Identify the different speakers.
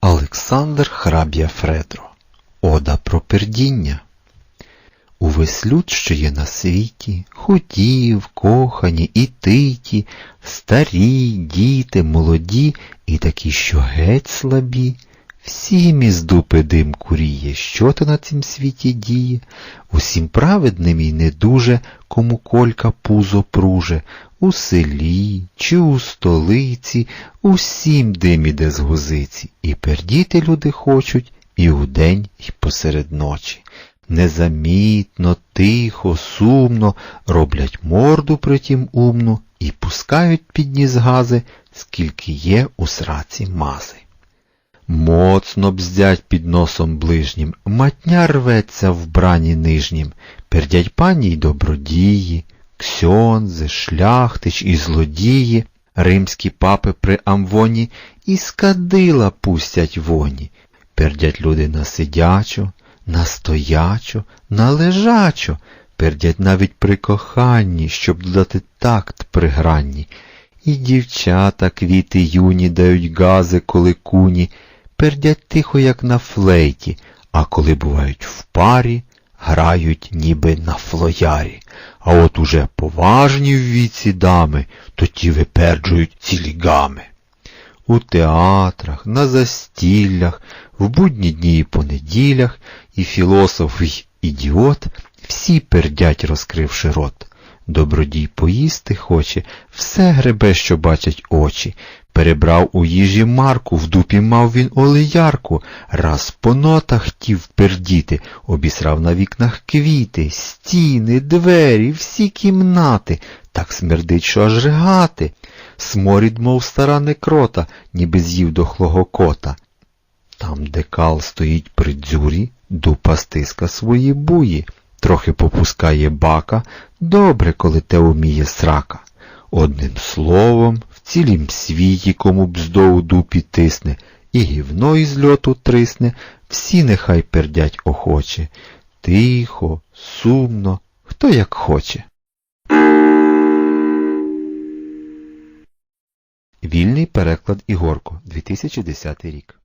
Speaker 1: Олександр Храб'я Фредро. Ода про пердіння. Увесь люд, що є на світі, худі, вкохані і титі, старі, діти, молоді і такі, що геть слабі, всі міздупи дим куріє, що то на цім світі діє, усім праведним і не дуже, кому колька пузо пруже, у селі чи у столиці, усім дим іде з гузиці, і пердіти люди хочуть і удень, і посеред ночі. Незамітно, тихо, сумно роблять морду притім умну і пускають під ніс гази, скільки є у сраці мази. Моцно бздять під носом ближнім, матня рветься в брані нижнім, пердять пані й добродії, ксьонзи, шляхтич і злодії, римські папи при амвоні і скадила пустять воні, пердять люди на сидячу, на стоячу, на лежачу, пердять навіть при коханні, щоб додати такт при гранні. І дівчата квіти юні дають гази, коли куні, пердять тихо, як на флейті, а коли бувають в парі, грають ніби на флоярі. А от уже поважні в віці дами, то ті виперджують цілі гами. У театрах, на застіллях, в будні дні і понеділях, і філософ, і ідіот всі пердять, розкривши рот. Добродій поїсти хоче, все гребе, що бачать очі. Перебрав у їжі марку, в дупі мав він олеярку, раз по нотах хотів пердіти, обісрав на вікнах квіти, стіни, двері, всі кімнати, так смердить, що аж ригати. Сморід, мов стара некрота, ніби з'їв дохлого кота. Там, де кал стоїть при дзюрі, дупа стиска свої буї, трохи попускає бака, добре, коли те уміє срака. Одним словом, в цілім світі, кому бздо у дупі тисне, і гівно із льоту трисне, всі нехай пердять охоче. Тихо, сумно, хто як хоче. Вільний переклад Ігорко, 2010 рік.